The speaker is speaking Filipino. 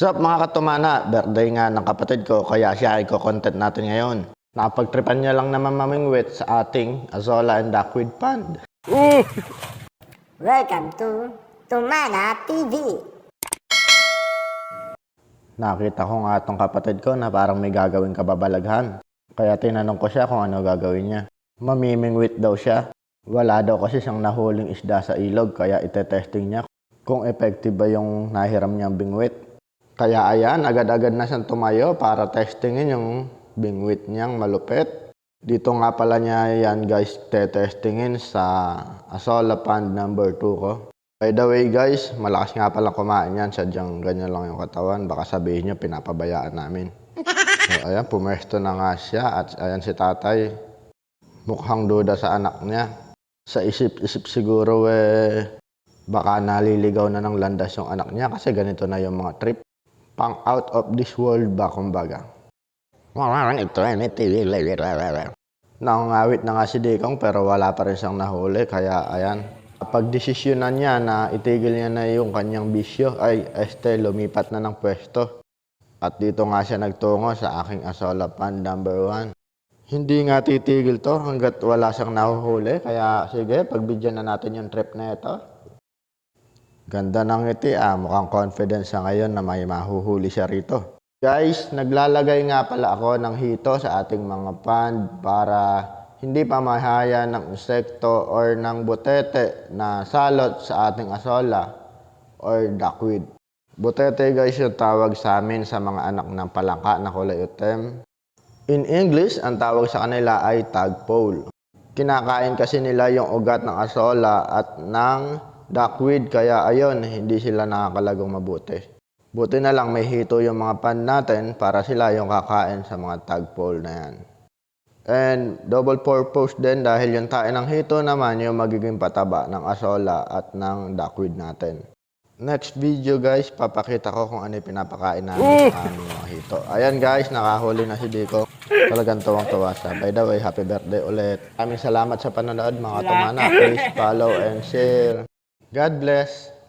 Sup mga katumana, birthday nga ng kapatid ko kaya siya ay content natin ngayon. Napagtripan niya lang naman mamingwit sa ating Azola and Duckweed Pond. Welcome to Tumana TV. Nakita ko nga itong kapatid ko na parang may gagawin kababalaghan. Kaya tinanong ko siya kung ano gagawin niya. Mamimingwit daw siya. Wala daw kasi siyang nahuling isda sa ilog kaya itetesting niya kung effective ba yung nahiram niyang bingwit. Kaya ayan, agad-agad na siyang tumayo para testingin yung bingwit niyang malupit. Dito nga pala niya yan guys, tetestingin sa Asola Pond number 2 ko. By the way guys, malakas nga pala kumain yan. Sadyang ganyan lang yung katawan. Baka sabihin niyo pinapabayaan namin. So ayan, pumesto na nga siya. At ayan si tatay. Mukhang duda sa anak niya. Sa isip-isip siguro eh, baka naliligaw na ng landas yung anak niya kasi ganito na yung mga trip. Pang out of this world ba kumbaga. Nangangawit na nga si Dikong pero wala pa rin siyang nahuli kaya ayan. Pag desisyonan niya na itigil niya na yung kanyang bisyo, ay este lumipat na ng pwesto. At dito nga siya nagtungo sa aking Asola Pond number 1. Hindi nga titigil to hanggat wala siyang nahuhuli. Kaya sige, pagbigyan na natin yung trip na ito. Ganda ng ngiti ah. Mukhang confidence siya ngayon na may mahuhuli siya rito. Guys, naglalagay nga pala ako ng hito sa ating mga pond para hindi pa mahaya ng insekto or ng butete na salot sa ating asola or duckweed. Butete guys yung tawag sa amin sa mga anak ng palangka na kulay itim. In English, ang tawag sa kanila ay tagpole. Kinakain kasi nila yung ugat ng asola at ng duckweed kaya ayon, hindi sila nakakalagong mabuti. Buti na lang may hito yung mga pan natin para sila yung kakain sa mga tagpole na yan. And double purpose din dahil yung tae ng hito naman yung magiging pataba ng asola at ng duckweed natin. Next video guys, papakita ko kung ano yung pinapakain namin sa aming mga hito. Ayan guys, nakahuli na si Dico. Talagang tuwang-tuwa siya. By the way, happy birthday ulit. Maraming salamat sa panonood mga tumana. Please follow and share. God bless.